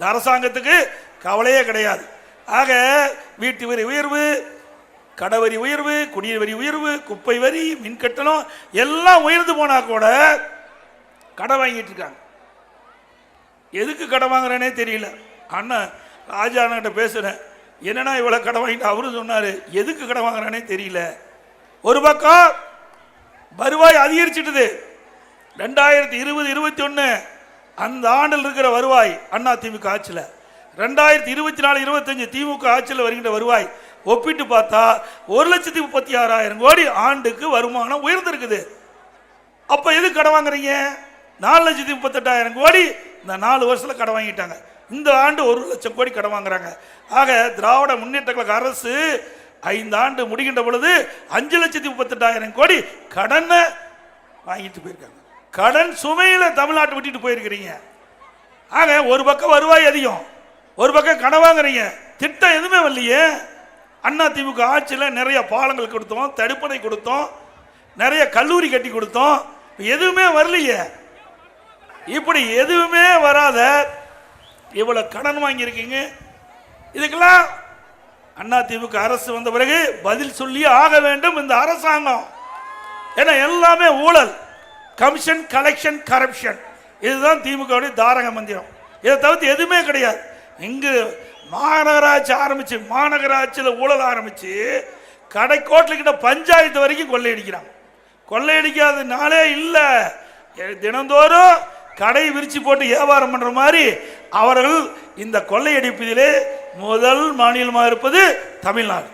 இந்த அரசாங்கத்துக்கு கவலையே கிடையாது. ஆக வீட்டு வரி உயர்வு கடவரி உயர்வு குடிநீர் வரி உயர்வு குப்பை வரி மின் கட்டணம் எல்லாம் உயர்ந்து போனா கூட கடை வாங்கிட்டு இருக்காங்க. எதுக்கு கடை வாங்குறேனே தெரியல. அண்ணன் ராஜா அண்ணன்கிட்ட பேசுறேன். என்னன்னா இவ்வளவு கடை வாங்கிட்டு அவரு சொன்னாரு? எதுக்கு கடை வாங்குறானே தெரியல. ஒரு பக்கம் வருவாய் அதிகரிச்சிட்டுது. ரெண்டாயிரத்தி இருபது இருபத்தி ஒன்று அந்த ஆண்டில் இருக்கிற வருவாய் அண்ணா திமுக ஆட்சியில். ரெண்டாயிரத்தி இருபத்தி நாலு இருபத்தஞ்சு திமுக ஆட்சியில் வருகின்ற வருவாய் ஒப்பிட்டு பார்த்தா ஒரு லட்சத்தி முப்பத்தி ஆறாயிரம் கோடி ஆண்டுக்கு வருமானம் உயர்ந்திருக்குது. அப்போ எது கடன் வாங்குறீங்க? நாலு லட்சத்தி முப்பத்தெட்டாயிரம் கோடி இந்த நாலு வருஷத்தில் கடன் வாங்கிட்டாங்க. இந்த ஆண்டு ஒரு லட்சம் கோடி கடன் வாங்குறாங்க. ஆக திராவிட முன்னேற்ற கழக அரசு ஐந்து ஆண்டு முடிகின்ற பொழுது அஞ்சு லட்சத்தி முப்பத்தெட்டாயிரம் கோடி கடனை வாங்கிட்டு போயிருக்காங்க. கடன் சுமையில் தமிழ்நாட்டை விட்டுட்டு போயிருக்கிறீங்க. ஆக ஒரு பக்கம் வருவாய் அதிகம் ஒரு பக்கம் கடன் வாங்குறீங்க. திட்டம் எதுவுமே வரலையே. அண்ணா திமுக ஆட்சியில் நிறைய பாலங்கள் கொடுத்தோம் தடுப்பணை கொடுத்தோம் நிறைய கல்லூரி கட்டி கொடுத்தோம். எதுவுமே வரலையே. இப்படி எதுவுமே வராத இவ்வளோ கடன் வாங்கியிருக்கீங்க. இதுக்கெல்லாம் அண்ணா திமுக அரசு வந்த பிறகு பதில் சொல்லி ஆக வேண்டும் இந்த அரசாங்கம். ஏன்னா எல்லாமே ஊழல். கமிஷன் கலெக்ஷன் கரப்ஷன் இதுதான் திமுகவுடைய தாரக மந்திரம். இதை தவிர்த்து எதுவுமே கிடையாது. இங்கு மாநகராட்சி ஆரம்பிச்சு மாநகராட்சியில் ஊழல் ஆரம்பிச்சு கடைக்கோட்டில் கிட்ட பஞ்சாயத்து வரைக்கும் கொள்ளையடிக்கிறாங்க கொள்ளையடிக்காத நாளே இல்லை. தினந்தோறும் கடை விரிச்சு போட்டு வியாபாரம் பண்ணுற மாதிரி அவர்கள் இந்த கொள்ளையடிப்பதிலே முதல் மாநிலமாக இருப்பது தமிழ்நாடு.